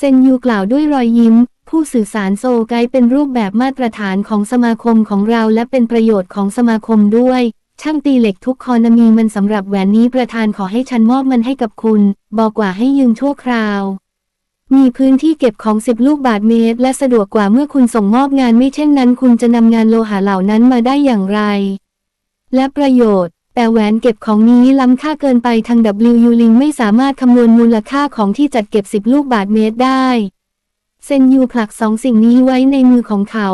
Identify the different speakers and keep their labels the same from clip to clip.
Speaker 1: เซนยูกล่าวด้วยรอยยิ้ม ผู้สื่อสารโซลไกด์เป็นรูปแบบมาตรฐานของสมาคมของเราและเป็นประโยชน์ของสมาคมด้วย ช่างตีเหล็กทุกคอนมีมันสำหรับแหวนนี้ประธานขอให้ฉันมอบมันให้กับคุณ บอกว่าให้ยืมชั่วคราว มีพื้นที่เก็บของสิบลูกบาทเมตร และสะดวกกว่าเมื่อคุณส่งมอบงานไม่เช่นนั้น คุณจะนำงานโลหะเหล่านั้นมาได้อย่างไร และประโยชน์ แต่แหวนเก็บของนี้ล้ำค่าเกินไปทาง WU Link ไม่สามารถคำนวณมูลค่าของที่จัดเก็บ 10 ลูกบาทเมตรได้ เซนยูผลักสองสิ่งนี้ไว้ในมือของเขา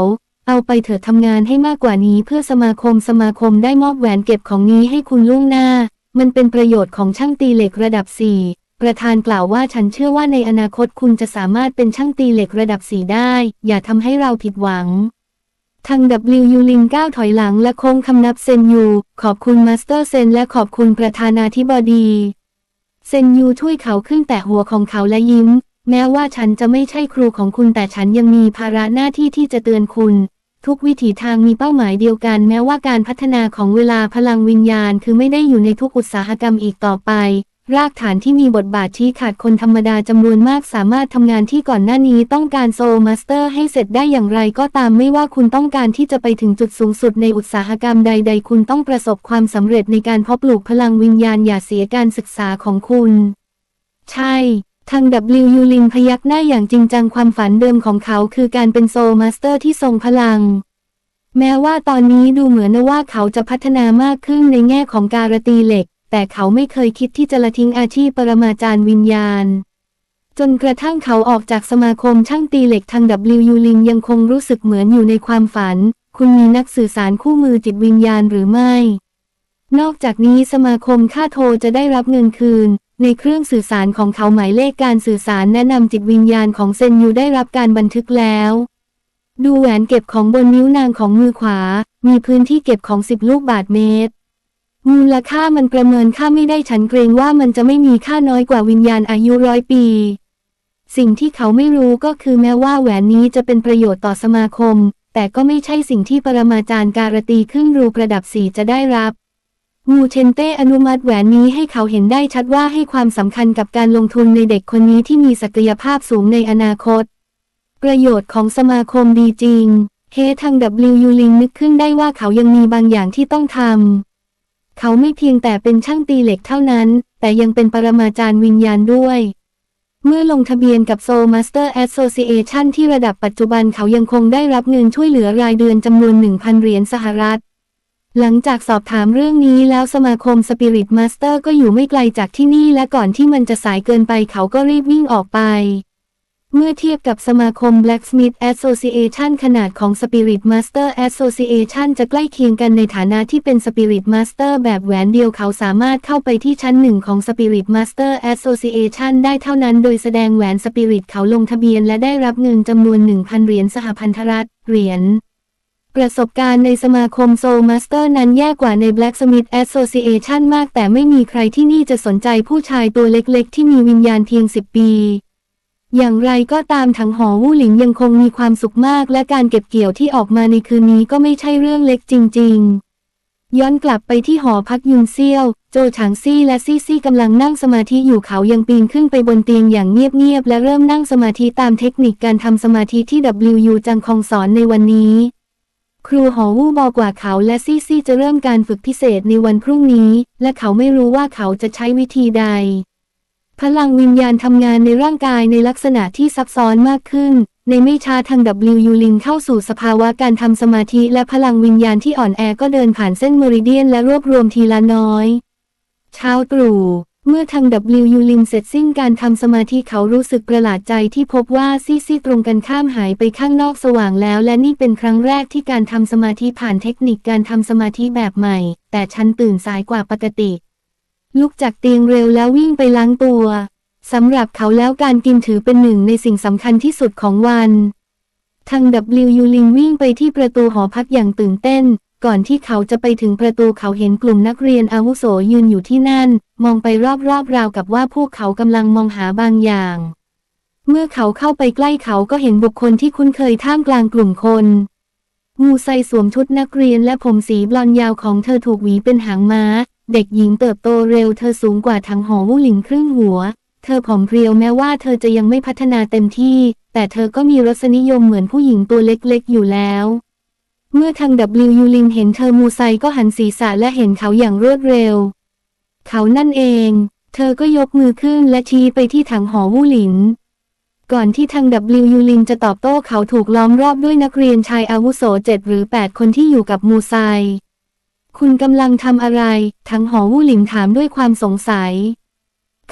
Speaker 1: เอาไปเถอะทำงานให้มากกว่านี้เพื่อสมาคมสมาคมได้มอบแหวนเก็บของนี้ให้คุณล่วงหน้า มันเป็นประโยชน์ของช่างตีเหล็กระดับ 4ประธานกล่าวว่าฉันเชื่อว่าในอนาคตคุณจะสามารถเป็นช่างตีเหล็กระดับ4ได้ อย่าทำให้เราผิดหวัง ทาง WU ลิงก้าวถอยหลังและโค้งคำนับเซนยู ขอบคุณมาสเตอร์เซนและขอบคุณประธานาธิบดี เซนยูช่วยเขาขึ้นแต่หัวของเขาและยิ้ม แม้ว่าฉันจะไม่ใช่ครูของคุณแต่ฉันยังมีภาระหน้าที่ที่จะเตือนคุณ ทุกวิถีทางมีเป้าหมายเดียวกัน แม้ว่าการพัฒนาของเวลาพลังวิญญาณ คือไม่ได้อยู่ในทุกอุตสาหกรรมอีกต่อไป รากฐานที่มีบทบาทชี้ขาดคนธรรมดาจำนวนมากสามารถทำงานที่ก่อนหน้านี้ต้องการโซลมาสเตอร์ให้เสร็จได้อย่างไรก็ตามไม่ว่าคุณต้องการที่จะไปถึงจุดสูงสุดในอุตสาหกรรมใด ๆ คุณต้องประสบความสำเร็จในการเพาะปลูกพลังวิญญาณอย่าเสียการศึกษาของคุณ ใช่ ทาง W ลิงพยักหน้าอย่างจริงจังความฝันเดิมของเขาคือการเป็นโซลมาสเตอร์ที่ทรงพลังแม้ว่าตอนนี้ดูเหมือนว่าเขาจะพัฒนามากขึ้นในแง่ของการตีเหล็ก แต่เขาไม่เคยคิดที่จะละทิ้งอาชีพปรมาจารย์วิญญาณ จนกระทั่งเขาออกจากสมาคมช่างตีเหล็กทาง W ลิงยังคงรู้สึกเหมือนอยู่ในความฝัน คุณมีนักสื่อสารคู่มือจิตวิญญาณหรือไม่ นอกจากนี้สมาคมค่าโทรจะได้รับเงินคืน ในเครื่องสื่อสารของเขาหมายเลขการสื่อสารแนะนำจิตวิญญาณของเซนยูได้รับการบันทึกแล้วดูแหวนเก็บของบนนิ้วนางของมือขวา มีพื้นที่เก็บของสิบลูกบาทเมตร มูลค่ามันประเมินค่าไม่ได้ฉันเกรงว่ามันจะไม่มีค่าน้อยกว่าวิญญาณอายุร้อยปี สิ่งที่เขาไม่รู้ก็คือแม้ว่าแหวนนี้จะเป็นประโยชน์ต่อสมาคม แต่ก็ไม่ใช่สิ่งที่ปรมาจารย์การตีครึ่งรูประดับสีจะได้รับมูเชนเต้อนุมัติแหวนนี้ให้เขาเห็นได้ชัดว่าให้ความสำคัญกับการลงทุนในเด็กคนนี้ที่มีศักยภาพสูงในอนาคต ประโยชน์ของสมาคมดีจริง เฮทาง W ลิงนึกขึ้นได้ว่าเขายังมีบางอย่างที่ต้องทำ เขาไม่เพียงแต่เป็นช่างตีเหล็กเท่านั้น แต่ยังเป็นปรมาจารย์วิญญาณด้วย เมื่อลงทะเบียนกับ Soul Master Association ที่ระดับปัจจุบันเขายังคงได้รับเงินช่วยเหลือรายเดือนจำนวน 1,000 เหรียญสหรัฐ หลังจากสอบถามเรื่องนี้แล้วสมาคม Spirit Master ก็อยู่ไม่ไกลจากที่นี่และก่อนที่มันจะสายเกินไปเขาก็รีบวิ่งออกไป เมื่อเทียบกับสมาคม Blacksmith Association ขนาดของ Spirit Master Association จะใกล้เคียงกันในฐานะที่เป็น Spirit Master แบบแหวนเดียวเขาสามารถเข้าไปที่ชั้นหนึ่งของ Spirit Master Association ได้เท่านั้นโดยแสดงแหวน Spirit เขาลงทะเบียนและได้รับเงินจำนวน 1,000 เหรียญสหพันธรัฐ เหรียญประสบการณ์ในสมาคม Soul Master นั้นแย่กว่าใน Blacksmith Association มากแต่ไม่มีใครที่นี่จะสนใจผู้ชายตัวเล็กๆ ที่มีวิญญาณเพียง 10 ปี อย่างไรก็ตามถังหอวู่หลิงยังคงมีความสุขมาก และการเก็บเกี่ยวที่ออกมาในคืนนี้ก็ไม่ใช่เรื่องเล็กจริง ๆ ย้อนกลับไปที่หอพักยุนเซียว โจฉางซี่และซี่ซี่กำลังนั่งสมาธิอยู่เขายังปีนขึ้นไปบนเตียงอย่างเงียบๆและเริ่มนั่งสมาธิตามเทคนิคการทำสมาธิที่ WU จังคองสอนในวันนี้ ครูหอวู่บอกว่าเขาและซี่ซี่จะเริ่มการฝึกพิเศษในวันพรุ่งนี้ และเขาไม่รู้ว่าเขาจะใช้วิธีใด พลังวิญญาณทำงานในร่างกายในลักษณะที่ซับซ้อนมากขึ้น ในไม่ช้าทาง WU ลิงเข้าสู่สภาวะการทำสมาธิและพลังวิญญาณที่อ่อนแอก็เดินผ่านเส้นเมริเดียนและรวบรวมทีละน้อย เช้าตรู่เมื่อทาง WU ลิงเสร็จสิ้นการทำสมาธิเขารู้สึกประหลาดใจที่พบว่าซี่ซี่ตรงกันข้ามหายไปข้างนอกสว่างแล้ว และนี่เป็นครั้งแรกที่การทำสมาธิผ่านเทคนิคการทำสมาธิแบบใหม่ แต่ฉันตื่นสายกว่าปกติ ลุกจากเตียงเร็วแล้ววิ่งไปล้างตัว สำหรับเขาแล้วการกินถือเป็นหนึ่งในสิ่งสำคัญที่สุดของวันทาง W ลิงวิ่งไปที่ประตูหอพักอย่างตื่นเต้น ก่อนที่เขาจะไปถึงประตูเขาเห็นกลุ่มนักเรียนอาวุโสยืนอยู่ที่นั่น มองไปรอบๆราวกับว่าพวกเขากำลังมองหาบางอย่าง เมื่อเขาเข้าไปใกล้เขาก็เห็นบุคคลที่คุ้นเคยท่ามกลางกลุ่มคนมูไซสวมชุดนักเรียนและผมสีบลอนยาวของเธอถูกหวีเป็นหางม้า เด็กหญิงเติบโตเร็วเธอสูงกว่าทั้งหอวู่หลิงครึ่งหัว เธอผอมเพรียวแม้ว่าเธอจะยังไม่พัฒนาเต็มที่ แต่เธอก็มีรสนิยมเหมือนผู้หญิงตัวเล็กๆ อยู่แล้ว เมื่อทาง W ยูลินเห็นเธอมูไซก็หันศีรษะและเห็นเขาอย่างรวดเร็ว เขานั่นเอง เธอก็ยกมือขึ้นและชี้ไปที่ถังหอวู่หลินก่อนที่ทาง W ยูลินจะตอบโต้เขาถูกล้อมรอบด้วยนักเรียนชายอาวุโสเจ็ดหรือ8คนที่อยู่กับมูไซ คุณกำลังทำอะไร ทั้งหอวู่หลินถามด้วยความสงสัย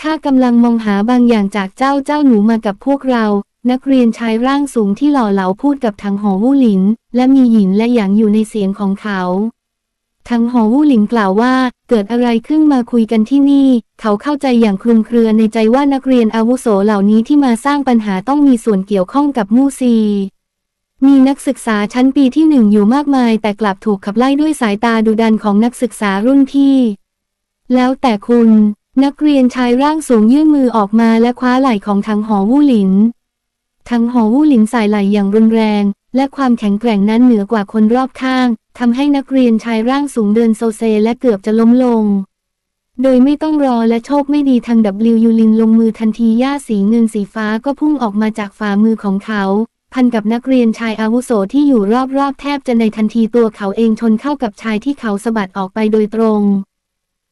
Speaker 1: ข้ากำลังมองหาบางอย่างจากเจ้าเจ้าหนูมากับพวกเรา นักเรียนชายร่างสูงที่หล่อเหลาพูดกับทางหอวู่หลิน และมีหยินและหยางอยู่ในเสียงของเขาทางหอวู่หลินกล่าวว่า เกิดอะไรขึ้นมาคุยกันที่นี่ เขาเข้าใจอย่างคลุมเครือในใจว่านักเรียนอาวุโสเหล่านี้ที่มาสร้างปัญหาต้องมีส่วนเกี่ยวข้องกับมู่ซี มีนักศึกษาชั้นปีที่หนึ่งอยู่มากมาย แต่กลับถูกขับไล่ด้วยสายตาดุดันของนักศึกษารุ่นพี่ แล้วแต่คุณนักเรียนชายร่างสูงยื่นมือออกมาและคว้าไหล่ของทางหอวู่หลินทางหอวู่หลินสายไหล่อย่างรุนแรง และความแข็งแกร่งนั้นเหนือกว่าคนรอบข้างทำให้นักเรียนชายร่างสูงเดินโซเซและเกือบจะล้มลง โดยไม่ต้องรอและโชคไม่ดีทาง W ยูลินลงมือทันทีหญ้าสีเงินสีฟ้าก็พุ่งออกมาจากฝ่ามือของเขา พันกับนักเรียนชายอาวุโสที่อยู่รอบๆแทบจะในทันทีตัวเขาเองชนเข้ากับชายที่เขาสะบัดออกไปโดยตรง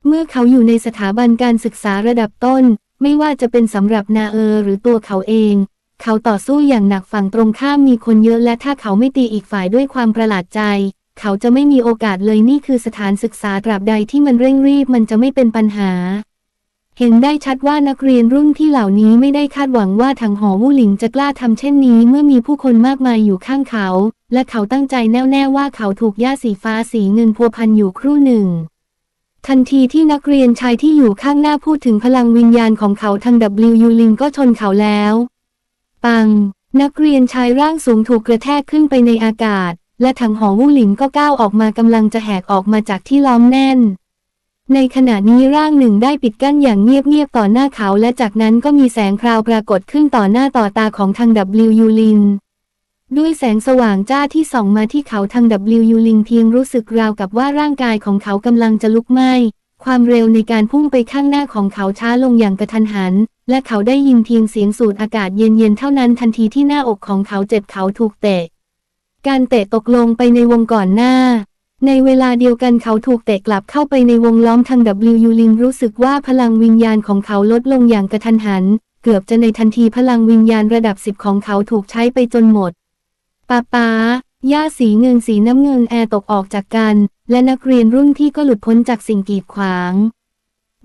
Speaker 1: เมื่อเขาอยู่ในสถาบันการศึกษาระดับต้น ไม่ว่าจะเป็นสำหรับนาเออหรือตัวเขาเอง เขาต่อสู้อย่างหนักฝั่งตรงข้ามมีคนเยอะและถ้าเขาไม่ตีอีกฝ่ายด้วยความประหลาดใจ เขาจะไม่มีโอกาสเลยนี่คือสถานศึกษาตราบใดที่มันเร่งรีบมันจะไม่เป็นปัญหา เห็นได้ชัดว่านักเรียนรุ่นที่เหล่านี้ไม่ได้คาดหวังว่าทางหอวู่หลิงจะกล้าทำเช่นนี้เมื่อมีผู้คนมากมายอยู่ข้างเขา และเขาตั้งใจแน่วแน่ว่าเขาถูกหญ้าสีฟ้าสีเงินพัวพันอยู่ครู่หนึ่ง ทันทีที่นักเรียนชายที่อยู่ข้างหน้าพูดถึงพลังวิญญาณของเขาทาง W ยูลิงก็ชนเขาแล้ว ปัง นักเรียนชายร่างสูงถูกกระแทกขึ้นไปในอากาศ และถังหอวู่หลิงก็ก้าวออกมากำลังจะแหกออกมาจากที่ล้อมแน่น ในขณะนี้ร่างหนึ่งได้ปิดกั้นอย่างเงียบๆต่อหน้าเขาและจากนั้นก็มีแสงพราวปรากฏขึ้นต่อหน้าต่อตาของทาง W ยูลิน ด้วยแสงสว่างจ้าที่ส่องมาที่เขาทาง W ยูลิงเพียงรู้สึกราวกับว่าร่างกายของเขากำลังจะลุกไหม้ความเร็วในการพุ่งไปข้างหน้าของเขาช้าลงอย่างกระทันหัน และเขาได้ยินเพียงเสียงสูดอากาศเย็นๆเท่านั้นทันทีที่หน้าอกของเขาเจ็บเขาถูกเตะ การเตะตกลงไปในวงก่อนหน้า ในเวลาเดียวกันเขาถูกเตะกลับเข้าไปในวงล้อมทาง W ยูลิงรู้สึกว่าพลังวิญญาณของเขาลดลงอย่างกระทันหัน เกือบจะในทันทีพลังวิญญาณระดับสิบของเขาถูกใช้ไปจนหมดป้าป้าหญ้าสีเงินสีน้ำเงินแอร์ตกออกจากกัน และนักเรียนรุ่นพี่ก็หลุดพ้นจากสิ่งกีดขวาง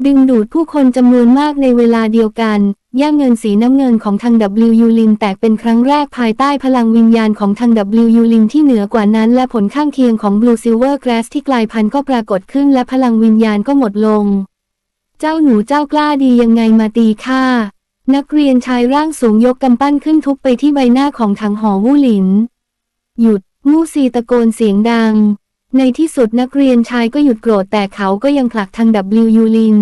Speaker 1: ดึงดูดผู้คนจำนวนมากในเวลาเดียวกัน ย่าเงินสีน้ำเงินของทาง W ยูลินแตกเป็นครั้งแรกภายใต้พลังวิญญาณของทาง W ยูลินที่เหนือกว่านั้น และผลข้างเคียงของ Blue Silver Grass ที่กลายพันธุ์ก็ปรากฏขึ้นและพลังวิญญาณก็หมดลง เจ้าหนูเจ้ากล้าดียังไงมาตีข้านักเรียนชายร่างสูงยกกำปั้นขึ้นทุบไปที่ใบหน้าของทางหอวู่หลิน หยุดมู่ซีตะโกนเสียงดัง ในที่สุดนักเรียนชายก็หยุดโกรธแต่เขาก็ยังผลักทาง W ยูลิน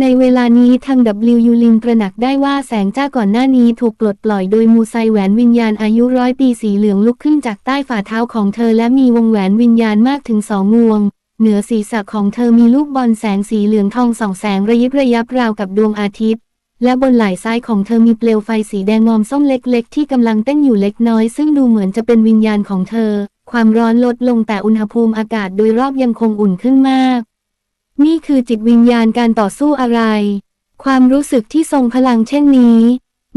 Speaker 1: ในเวลานี้ทาง W ยูลินตระหนักได้ว่าแสงจ้าก่อนหน้านี้ถูกปลดปล่อยโดยมูไซแหวนวิญญาณอายุร้อยปีสีเหลืองลุกขึ้นจากใต้ฝ่าเท้าของเธอและมีวงแหวนวิญญาณมากถึงสองงวง เหนือศีรษะของเธอมีลูกบอลแสงสีเหลืองทองส่องแสงระยิบระยับราวกับดวงอาทิตย์และบนไหล่ซ้ายของเธอมีเปลวไฟสีแดงงอมส้มเล็กๆ ที่กำลังเต้นอยู่เล็กน้อย ซึ่งดูเหมือนจะเป็นวิญญาณของเธอ ความร้อนลดลงแต่อุณหภูมิอากาศโดยรอบยังคงอุ่นขึ้นมาก นี่คือจิตวิญญาณการต่อสู้อะไร ความรู้สึกที่ทรงพลังเช่นนี้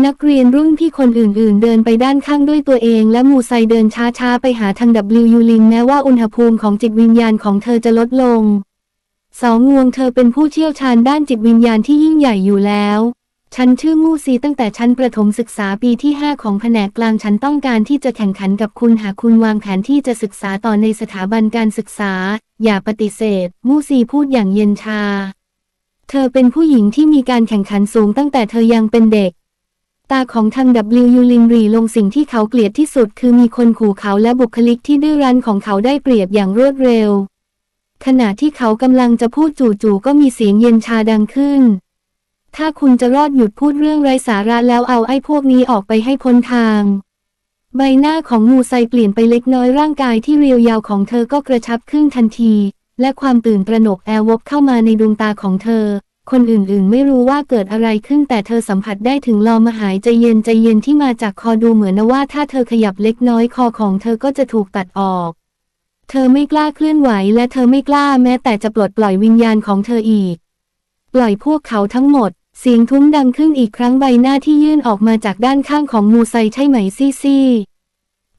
Speaker 1: นักเรียนรุ่นพี่คนอื่น ๆ เดินไปด้านข้างด้วยตัวเองและมูไซเดินช้า ๆ ไปหาทาง W ยูลินแม้ว่าอุณหภูมิของจิตวิญญาณของเธอจะลดลงสองงวงเธอเป็นผู้เชี่ยวชาญด้านจิตวิญญาณที่ยิ่งใหญ่อยู่แล้ว ฉันชื่อมู่ซีตั้งแต่ชั้นประถมศึกษาปีที่ 5 ของแผนกกลางฉันต้องการที่จะแข่งขันกับคุณหากคุณวางแผนที่จะศึกษาต่อในสถาบันการศึกษา อย่าปฏิเสธ มู่ซีพูดอย่างเย็นชา เธอเป็นผู้หญิงที่มีการแข่งขันสูงตั้งแต่เธอยังเป็นเด็ก ตาของทาง W ยูลินรีลงสิ่งที่เขาเกลียดที่สุดคือมีคนขู่เขาและบุคลิกที่ดื้อรั้นของเขาได้เปรียบอย่างรวดเร็ว ขณะที่เขากำลังจะพูดจู่ๆก็มีเสียงเย็นชาดังขึ้น ถ้าคุณจะรอดหยุดพูดเรื่องไร้สาระแล้วเอาไอ้พวกนี้ออกไปให้พ้นทาง ใบหน้าของมูไซเปลี่ยนไปเล็กน้อยร่างกายที่เรียวยาวของเธอก็กระชับขึ้นทันที และความตื่นตระหนกแอร์วบเข้ามาในดวงตาของเธอ คนอื่นๆ ไม่รู้ว่าเกิดอะไรขึ้นแต่เธอสัมผัสได้ถึงลมหายใจเย็นใจเย็นที่มาจากคอดูเหมือนว่าถ้าเธอขยับเล็กน้อยคอของเธอก็จะถูกตัดออก เธอไม่กล้าเคลื่อนไหวและเธอไม่กล้าแม้แต่จะปลดปล่อยวิญญาณของเธออีก ปล่อยพวกเขาทั้งหมด เสียงทุ้มดังขึ้นอีกครั้งใบหน้าที่ยื่นออกมาจากด้านข้างของมูไซใช่ไหมซี่ซี่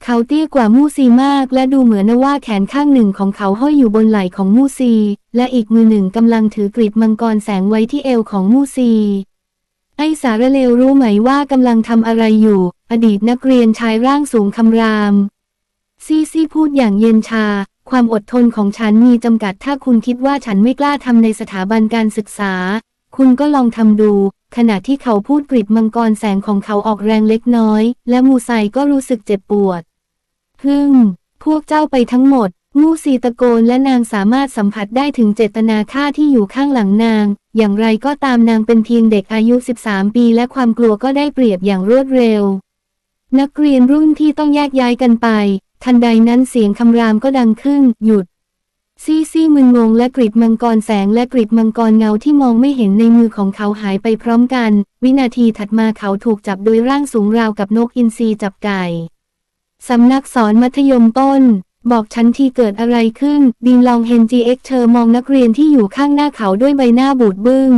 Speaker 1: เขาเตี้ยกว่ามูซีมาก และดูเหมือนว่าแขนข้างหนึ่งของเขาห้อยอยู่บนไหล่ของมูซี และอีกมือหนึ่งกำลังถือกรีบมังกรแสงไว้ที่เอวของมูซี ไอสารเลวรู้ไหมว่ากำลังทำอะไรอยู่ อดีตนักเรียนชายร่างสูงคำราม ซีซีพูดอย่างเย็นชา ความอดทนของฉันมีจำกัดถ้าคุณคิดว่าฉันไม่กล้าทำในสถาบันการศึกษา คุณก็ลองทำดู ขณะที่เขาพูดกริบมังกรแสงของเขาออกแรงเล็กน้อย และมูไซก็รู้สึกเจ็บปวด พึ่ง พวกเจ้าไปทั้งหมด มูซีตะโกนและนางสามารถสัมผัสได้ถึงเจตนาฆ่าที่อยู่ข้างหลังนาง อย่างไรก็ตามนางเป็นเพียงเด็กอายุ 13 ปี และความกลัวก็ได้เปรียบอย่างรวดเร็ว นักเรียนรุ่นที่ต้องแยกย้ายกันไป ทันใดนั้นเสียงคำรามก็ดังขึ้น หยุด ซี่ซี่มึนงงและกริบมังกรแสงและกริบมังกรเงาที่มองไม่เห็นในมือของเขาหายไปพร้อมกัน วินาทีถัดมาเขาถูกจับโดยร่างสูงราวกับนกอินทรีจับไก่ สำนักสอนมัธยมต้น บอกฉันทีเกิดอะไรขึ้นดินลองเฮนจีเอ็กเธอมองนักเรียนที่อยู่ข้างหน้าเขาด้วยใบหน้าบูดบึง้ง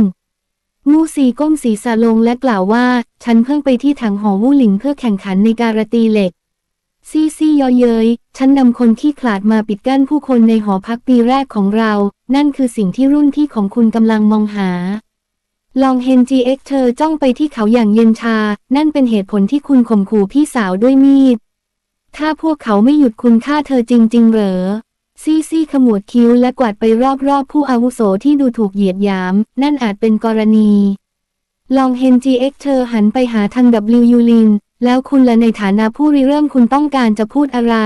Speaker 1: มูซีก้มศีรษะลงและกล่าวว่า ฉันเพิ่งไปที่ถังหอวู่หลิงเพื่อแข่งขันในการตีเหล็ก ซี่ซี่ยอเยยฉันนำคนขี้ขลาดมาปิดกั้นผู้คนในหอพักปีแรกของเรา นั่นคือสิ่งที่รุ่นที่ของคุณกำลังมองหา ลองเฮนจีเอ็กเธอจ้องไปที่เขาอย่างเย็นชา นั่นเป็นเหตุผลที่คุณข่มขู่พี่สาวด้วยมีด ถ้าพวกเขาไม่หยุดคุณฆ่าเธอจริง ๆ เหรอ ซี่ซี่ขมวดคิ้วและกวาดไปรอบๆ ผู้อาวุโสที่ดูถูกเหยียดหยาม นั่นอาจเป็นกรณี ลองเฮนจีเอ็กเธอหันไปหาทาง W ยูลิน แล้วคุณละในฐานะผู้ริเริ่มคุณต้องการจะพูดอะไร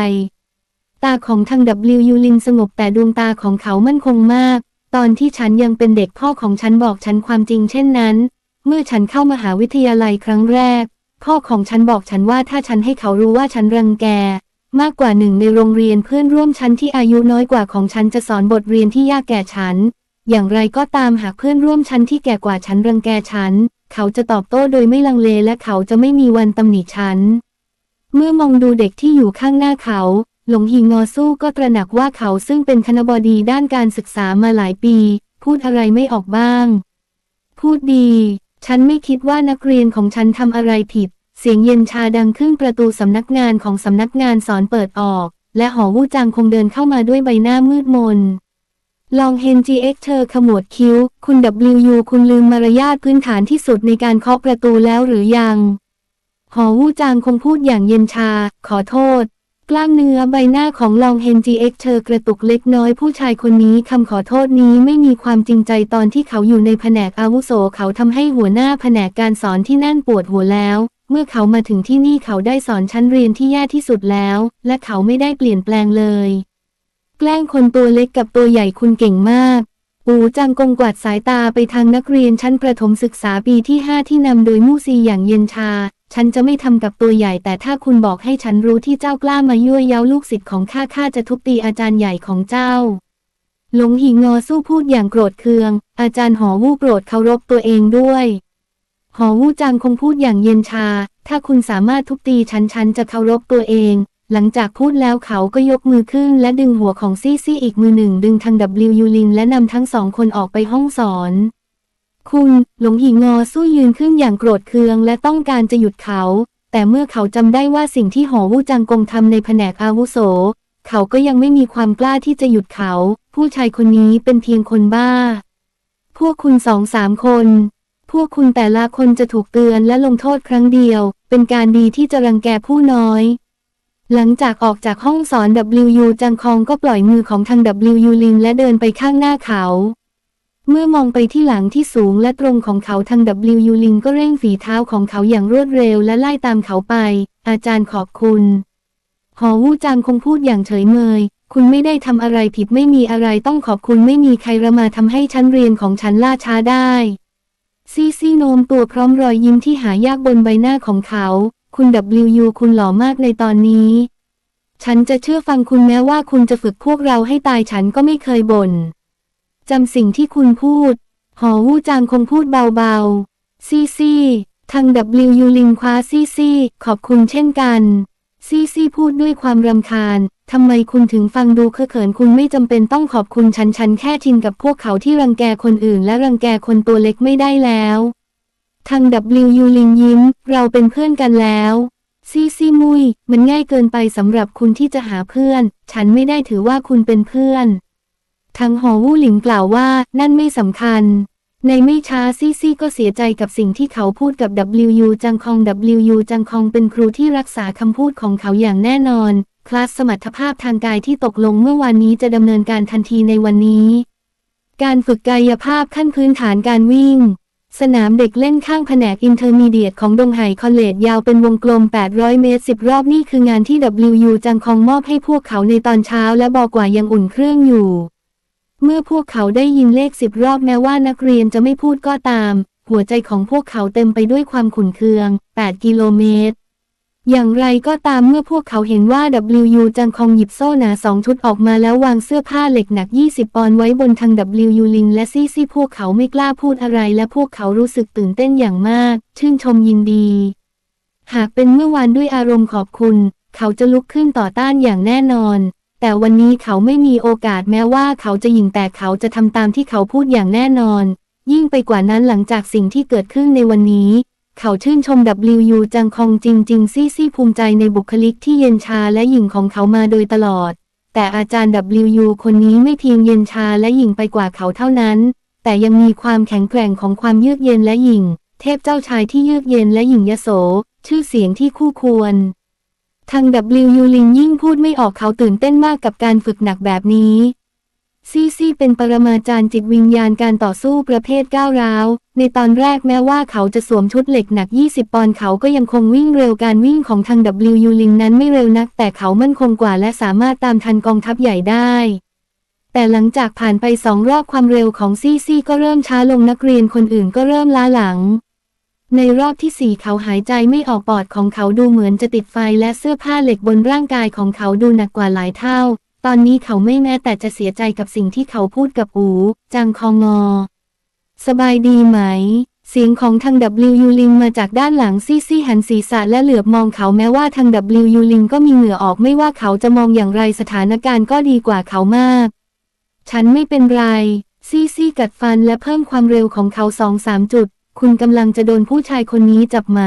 Speaker 1: ตาของทาง W ยูลินสงบแต่ดวงตาของเขามั่นคงมาก ตอนที่ฉันยังเป็นเด็กพ่อของฉันบอกฉันความจริงเช่นนั้น เมื่อฉันเข้ามหาวิทยาลัยครั้งแรก พ่อของฉันบอกฉันว่าถ้าฉันให้เขารู้ว่าฉันรังแก มากกว่าหนึ่งในโรงเรียนเพื่อนร่วมชั้นที่อายุน้อยกว่าของฉันจะสอนบทเรียนที่ยากแก่ฉัน อย่างไรก็ตามหากเพื่อนร่วมชั้นที่แก่กว่าฉันรังแกฉัน เขาจะตอบโต้โดยไม่ลังเลและเขาจะไม่มีวันตำหนิฉัน เมื่อมองดูเด็กที่อยู่ข้างหน้าเขา หลงหิงงอสู้ก็ตระหนักว่าเขาซึ่งเป็นคณบดีด้านการศึกษามาหลายปี พูดอะไรไม่ออกบ้าง พูดดี ฉันไม่คิดว่านักเรียนของฉันทำอะไรผิด เสียงเย็นชาดังขึ้นประตูสำนักงานของสำนักงานสอนเปิดออก และหอวู่จางคงเดินเข้ามาด้วยใบหน้ามืดมน ลองเฮนจีเอ็กเธอขมวดคิ้ว คุณ WU คุณลืมมารยาทพื้นฐานที่สุดในการเคาะประตูแล้วหรือยัง หอวู่จางคงพูดอย่างเย็นชา ขอโทษ กล้ามเนื้อใบหน้าของลองเฮนจีเอ็กเธอกระตุกเล็กน้อยผู้ชายคนนี้คำขอโทษนี้ไม่มีความจริงใจตอนที่เขาอยู่ในแผนกอาวุโสเขาทำให้หัวหน้าแผนกการสอนที่นั่นปวดหัวแล้ว เมื่อเขามาถึงที่นี่เขาได้สอนชั้นเรียนที่แย่ที่สุดแล้ว และเขาไม่ได้เปลี่ยนแปลงเลย แกล้งคนตัวเล็กกับตัวใหญ่คุณเก่งมากปูจังกงกวาดสายตาไปทางนักเรียนชั้นประถมศึกษาปีที่5ที่นำโดยมู่ซีอย่างเย็นชา ฉันจะไม่ทำกับตัวใหญ่ แต่ถ้าคุณบอกให้ฉันรู้ที่เจ้ากล้ามายั่วเย้าลูกศิษย์ของข้าข้าจะทุบตีอาจารย์ใหญ่ของเจ้า หลงหิงงอสู้พูดอย่างโกรธเคือง อาจารย์หอวู้โกรธเคารพตัวเองด้วย หอวู้จังคงพูดอย่างเย็นชา ถ้าคุณสามารถทุบตีฉันฉันจะเคารพตัวเอง หลังจากพูดแล้วเขาก็ยกมือขึ้นและดึงหัวของซี่ซี่อีกมือหนึ่งดึงทาง W ยูลินและนำทั้งสองคนออกไปห้องสอน คุณหลงหิงงอสู้ยืนขึ้นอย่างโกรธเคืองและต้องการจะหยุดเขา แต่เมื่อเขาจำได้ว่าสิ่งที่หอวู่จังกงทำในแผนกอาวุโส เขาก็ยังไม่มีความกล้าที่จะหยุดเขา ผู้ชายคนนี้เป็นเพียงคนบ้า พวกคุณสองสามคน พวกคุณแต่ละคนจะถูกเตือนและลงโทษครั้งเดียว เป็นการดีที่จะรังแกผู้น้อย หลังจากออกจากห้องสอน WU จังคองก็ปล่อยมือของทาง WU ลินและเดินไปข้างหน้าเขา เมื่อมองไปที่หลังที่สูงและตรงของเขาทาง WU ลินก็เร่งฝีเท้าของเขาอย่างรวดเร็วและไล่ตามเขาไป อาจารย์ขอบคุณ หอวูจางคงพูดอย่างเฉยเมย คุณไม่ได้ทำอะไรผิดไม่มีอะไรต้องขอบคุณไม่มีใครระมาทำให้ชั้นเรียนของฉันล่าช้าได้ ซีซีโนมตัวพร้อมรอยยิ้มที่หายากบนใบหน้าของเขา คุณ WU คุณหล่อมากในตอนนี้ ฉันจะเชื่อฟังคุณแม้ว่าคุณจะฝึกพวกเราให้ตายฉันก็ไม่เคยบ่นจำสิ่งที่คุณพูด หอวูจางคงพูดเบาๆ ซี่ซี่ทาง W ยลิงคว้าซี่ซี่ขอบคุณเช่นกันซี่ซี่พูดด้วยความรำคาญ ทำไมคุณถึงฟังดูเคอะเขินคุณไม่จำเป็นต้องขอบคุณฉันฉันแค่ชินกับพวกเขาที่รังแกคนอื่นและรังแกคนตัวเล็กไม่ได้แล้ว ทาง W ยูลิงยิ้ม เราเป็นเพื่อนกันแล้ว ซี่ซี่มุย มันง่ายเกินไปสำหรับคุณที่จะหาเพื่อน ฉันไม่ได้ถือว่าคุณเป็นเพื่อน ทางหอวู่หลิงกล่าวว่า นั่นไม่สำคัญ ในไม่ช้าซี่ซี่ก็เสียใจกับสิ่งที่เขาพูดกับ WU จังคอง WU จังคองเป็นครูที่รักษาคำพูดของเขาอย่างแน่นอน คลาสสมรรถภาพทางกายที่ตกลงเมื่อวานนี้จะดำเนินการทันทีในวันนี้ การฝึกกายภาพขั้นพื้นฐานการวิ่ง สนามเด็กเล่นข้างแผนกอินเทอร์มีเดียตของดงไห่คอลเลจยาวเป็นวงกลม 800 เมตร 10 รอบนี่คืองานที่ WU จังคองมอบให้พวกเขาในตอนเช้าและบอกว่ายังอุ่นเครื่องอยู่ เมื่อพวกเขาได้ยินเลข 10 รอบแม้ว่านักเรียนจะไม่พูดก็ตาม หัวใจของพวกเขาเต็มไปด้วยความขุ่นเคือง 8 กิโลเมตร อย่างไรก็ตามเมื่อพวกเขาเห็นว่า WU จังคองหยิบโซ่หนาสองชุดออกมาแล้ววางเสื้อผ้าเหล็กหนัก 20 ปอนด์ไว้บนทาง WU ลิงและซี่ซี่พวกเขาไม่กล้าพูดอะไรและพวกเขารู้สึกตื่นเต้นอย่างมาก ชื่นชมยินดี หากเป็นเมื่อวานด้วยอารมณ์ขอบคุณ เขาจะลุกขึ้นต่อต้านอย่างแน่นอน แต่วันนี้เขาไม่มีโอกาสแม้ว่าเขาจะยิงแต่เขาจะทำตามที่เขาพูดอย่างแน่นอน ยิ่งไปกว่านั้นหลังจากสิ่งที่เกิดขึ้นในวันนี้ เขาชื่นชม WU จังคองจริงๆซี่ซี่ภูมิใจในบุคลิกที่เย็นชาและหยิ่งของเขามาโดยตลอด แต่อาจารย์ WU คนนี้ไม่เพียงเย็นชาและหยิ่งไปกว่าเขาเท่านั้น แต่ยังมีความแข็งแกร่งของความเยือกเย็นและหยิ่งเทพเจ้าชายที่เยือกเย็นและหยิ่งยโส ชื่อเสียงที่คู่ควร ทาง WU ลิงยิ่งพูดไม่ออกเขาตื่นเต้นมากกับการฝึกหนักแบบนี้ ซีซีเป็นปรมาจารย์จิตวิญญาณการต่อสู้ประเภทก้าวร้าว ในตอนแรกแม้ว่าเขาจะสวมชุดเหล็กหนัก 20 ปอนด์เขาก็ยังคงวิ่งเร็วการวิ่งของทาง W ลิงนั้นไม่เร็วนัก แต่เขามั่นคงกว่าและสามารถตามทันกองทัพใหญ่ได้ แต่หลังจากผ่านไปสองรอบความเร็วของซีซีก็เริ่มช้าลงนักเรียนคนอื่นก็เริ่มล้าหลัง ในรอบที่สี่เขาหายใจไม่ออกปอดของเขาดูเหมือนจะติดไฟและเสื้อผ้าเหล็กบนร่างกายของเขาดูหนักกว่าหลายเท่า ตอนนี้เขาไม่แม้แต่จะเสียใจกับสิ่งที่เขาพูดกับอูจังคองอ สบายดีไหม เสียงของทาง W ลิงมาจากด้านหลังซี่ซี่หันศีรษะและเหลือบมองเขาแม้ว่าทาง W ลิงก็มีเหงื่อออกไม่ว่าเขาจะมองอย่างไรสถานการณ์ก็ดีกว่าเขามาก ฉันไม่เป็นไร ซี่ซี่กัดฟันและเพิ่มความเร็วของเขาสองสามจุด คุณกำลังจะโดนผู้ชายคนนี้จับไหม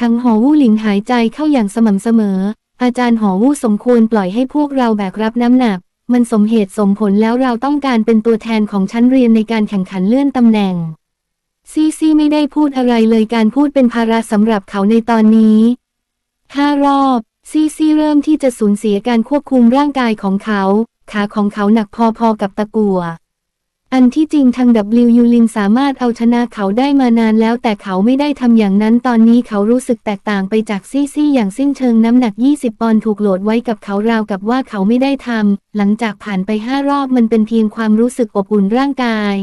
Speaker 1: ทั้งหอวู่หลิงหายใจเข้าอย่างสม่ำเสมอ อาจารย์หอวู่สมควรปล่อยให้พวกเราแบกรับน้ำหนัก มันสมเหตุสมผลแล้วเราต้องการเป็นตัวแทนของชั้นเรียนในการแข่งขันเลื่อนตำแหน่ง ซีซีไม่ได้พูดอะไรเลยการพูดเป็นภาระสำหรับเขาในตอนนี้ห้ารอบซีซีเริ่มที่จะสูญเสียการควบคุมร่างกายของเขา ขาของเขาหนักพอๆกับตะกั่ว อันที่จริงทาง W ยูลินสามารถเอาชนะเขาได้มานานแล้วแต่เขาไม่ได้ทำอย่างนั้นตอนนี้เขารู้สึกแตกต่างไปจากซี่ซี่อย่างสิ้นเชิงน้ำหนัก 20 ปอนด์ถูกโหลดไว้กับเขาราวกับว่าเขาไม่ได้ทำหลังจากผ่านไปห้ารอบมันเป็นเพียงความรู้สึกอบอุ่นร่างกาย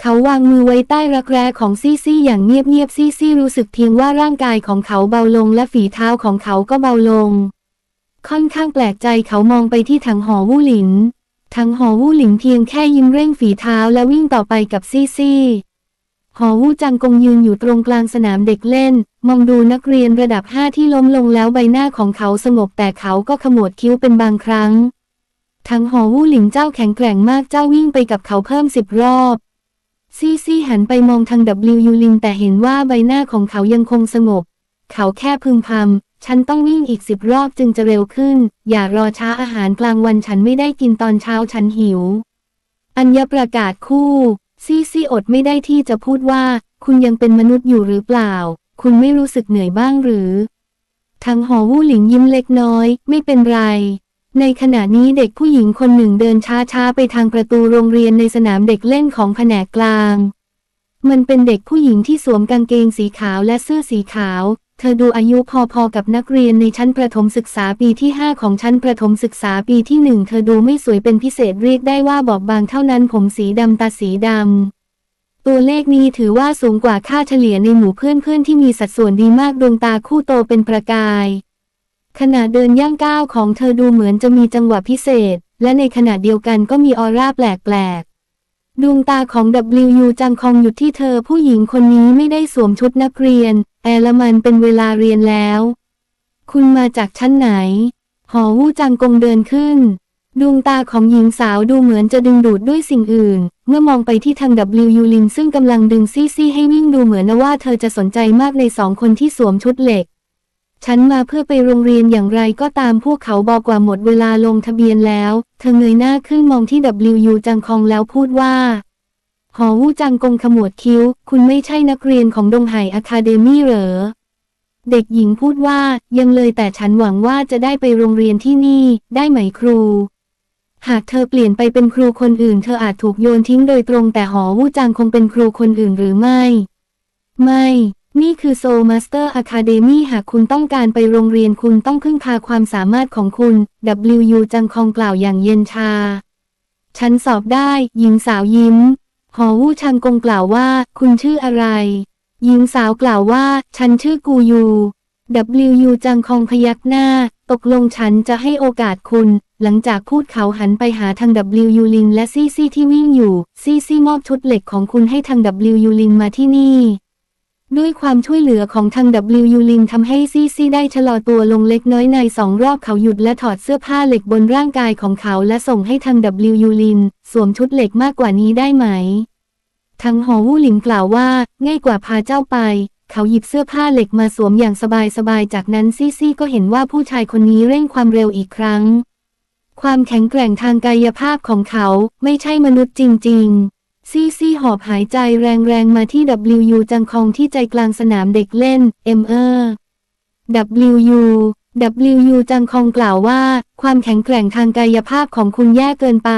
Speaker 1: เขาวางมือไว้ใต้รักแร้ของซี่ซี่อย่างเงียบๆซี่ซี่รู้สึกเพียงว่าร่างกายของเขาเบาลงและฝีเท้าของเขาก็เบาลง ค่อนข้างแปลกใจเขามองไปที่ถังหอวู่หลิน ทั้งหอวู่หลิงเพียงแค่ยิ้มเร่งฝีเท้าและวิ่งต่อไปกับซี่ซี่หอวู่จังกงยืนอยู่ตรงกลางสนามเด็กเล่น มองดูนักเรียนระดับห้าที่ล้มลงแล้วใบหน้าของเขาสงบแต่เขาก็ขมวดคิ้วเป็นบางครั้ง ทั้งหอวู่หลิงเจ้าแข็งแกร่งมากเจ้าวิ่งไปกับเขาเพิ่มสิบรอบซี่ซี่หันไปมองทาง W ยูลินแต่เห็นว่าใบหน้าของเขายังคงสงบ เขาแค่พึมพำ ฉันต้องวิ่งอีกสิบรอบจึงจะเร็วขึ้น อย่ารอช้าอาหารกลางวันฉันไม่ได้กินตอนเช้าฉันหิว อัญญประกาศคู่ ซี่ซี่อดไม่ได้ที่จะพูดว่า คุณยังเป็นมนุษย์อยู่หรือเปล่า คุณไม่รู้สึกเหนื่อยบ้างหรือ ทางหอวู่หลิงยิ้มเล็กน้อย ไม่เป็นไร ในขณะนี้เด็กผู้หญิงคนหนึ่งเดินช้าๆไปทางประตูโรงเรียนในสนามเด็กเล่นของแผนกกลางมันเป็นเด็กผู้หญิงที่สวมกางเกงสีขาวและเสื้อสีขาว เธอดูอายุพอๆกับนักเรียนในชั้นประถมศึกษาปีที่ 5 ของชั้นประถมศึกษาปีที่ 1 เธอดูไม่สวยเป็นพิเศษเรียกได้ว่าบอบบางเท่านั้นผมสีดำตาสีดำ ตัวเลขนี้ถือว่าสูงกว่าค่าเฉลี่ยในหมู่เพื่อนๆ ที่มีสัดส่วนดีมากดวงตาคู่โตเป็นประกาย ขณะเดินย่างก้าวของเธอดูเหมือนจะมีจังหวะพิเศษ และในขณะเดียวกันก็มีออร่าแปลกๆ ดวงตาของ W จังคองหยุดที่เธอผู้หญิงคนนี้ไม่ได้สวมชุดนักเรียน แอลมันเป็นเวลาเรียนแล้ว คุณมาจากชั้นไหน หอวู่จังกงเดินขึ้น ดวงตาของหญิงสาวดูเหมือนจะดึงดูดด้วยสิ่งอื่น เมื่อมองไปที่ทาง W ยูลินซึ่งกำลังดึงซี่ซี่ให้วิ่งดูเหมือนนะว่าเธอจะสนใจมากในสองคนที่สวมชุดเหล็ก ฉันมาเพื่อไปโรงเรียนอย่างไรก็ตามพวกเขาบอกว่าหมดเวลาลงทะเบียนแล้ว เธอเงยหน้าขึ้นมองที่ WU จังคองแล้วพูดว่า หอวู่จังกงขมวดคิ้ว คุณไม่ใช่นักเรียนของดงไห่อะคาเดมี่เหรอ เด็กหญิงพูดว่ายังเลยแต่ฉันหวังว่าจะได้ไปโรงเรียนที่นี่ ได้ไหมครู หากเธอเปลี่ยนไปเป็นครูคนอื่น เธออาจถูกโยนทิ้งโดยตรงแต่หอวู่จังคงเป็นครูคนอื่นหรือไม่ ไม่ นี่คือโซลมาสเตอร์อะคาเดมี่หากคุณต้องการไปโรงเรียนคุณต้องพึ่งพาความสามารถของคุณ WU จังคองกล่าวอย่างเย็นชา ฉันสอบได้ หญิงสาวยิ้ม หอวู่ชังกงกล่าวว่า คุณชื่ออะไร หญิงสาวกล่าวว่า ฉันชื่อกูยู WU จังคองพยักหน้า ตกลงฉันจะให้โอกาสคุณ หลังจากพูดเขาหันไปหาทาง W ยูลินและซี่ซี่ที่วิ่งอยู่ ซี่ซี่มอบชุดเหล็กของคุณให้ทาง W ยูลินมาที่นี่ ด้วยความช่วยเหลือของทาง W ยูลินทำให้ซี่ซี่ได้ชะลอตัวลงเล็กน้อยในสองรอบเขาหยุดและถอดเสื้อผ้าเหล็กบนร่างกายของเขาและส่งให้ทาง W ยูลินสวมชุดเหล็กมากกว่านี้ได้ไหมทั้งหอวู่หลิงกล่าวว่า ง่ายกว่าพาเจ้าไป เขาหยิบเสื้อผ้าเหล็กมาสวมอย่างสบายๆ จากนั้นซี่ซี่ก็เห็นว่าผู้ชายคนนี้เร่งความเร็วอีกครั้ง ความแข็งแกร่งทางกายภาพของเขาไม่ใช่มนุษย์จริง ๆ ซี่ซี่หอบหายใจแรงๆ มาที่ WU จังคองที่ใจกลางสนามเด็กเล่น เอ็มเออ W W จังคองกล่าวว่า ความแข็งแกร่งทางกายภาพของคุณแย่เกินไป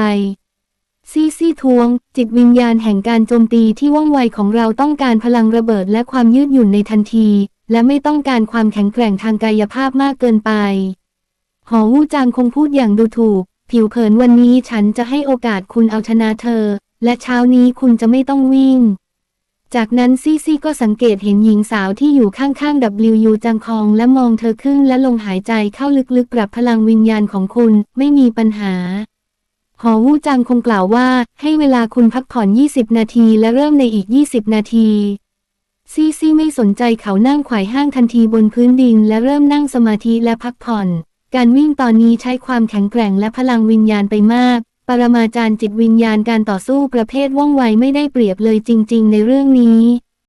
Speaker 1: ซีซีทวง จิตวิญญาณแห่งการโจมตีที่ว่องไวของเราต้องการพลังระเบิดและความยืดหยุ่นในทันที และไม่ต้องการความแข็งแกร่งทางกายภาพมากเกินไป หอวูจางคงพูดอย่างดูถูก ผิวเผินวันนี้ฉันจะให้โอกาสคุณเอาชนะเธอ และเช้านี้คุณจะไม่ต้องวิ่ง จากนั้นซี่ซี่ก็สังเกตเห็นหญิงสาวที่อยู่ข้างๆ W จังคองและมองเธอขึ้นและลงหายใจเข้าลึกๆปรับพลังวิญญาณของคุณไม่มีปัญหา หอวู่จังคงกล่าวว่า ให้เวลาคุณพักผ่อน 20 นาทีและเริ่มในอีก 20 นาทีซี่ซี่ไม่สนใจเขานั่งไขว่ห้างทันทีบนพื้นดินและเริ่มนั่งสมาธิและพักผ่อน การวิ่งตอนนี้ใช้ความแข็งแกร่งและพลังวิญญาณไปมาก ปรมาจารย์จิตวิญญาณการต่อสู้ประเภทว่องไวไม่ได้เปรียบเลยจริง ๆ ในเรื่องนี้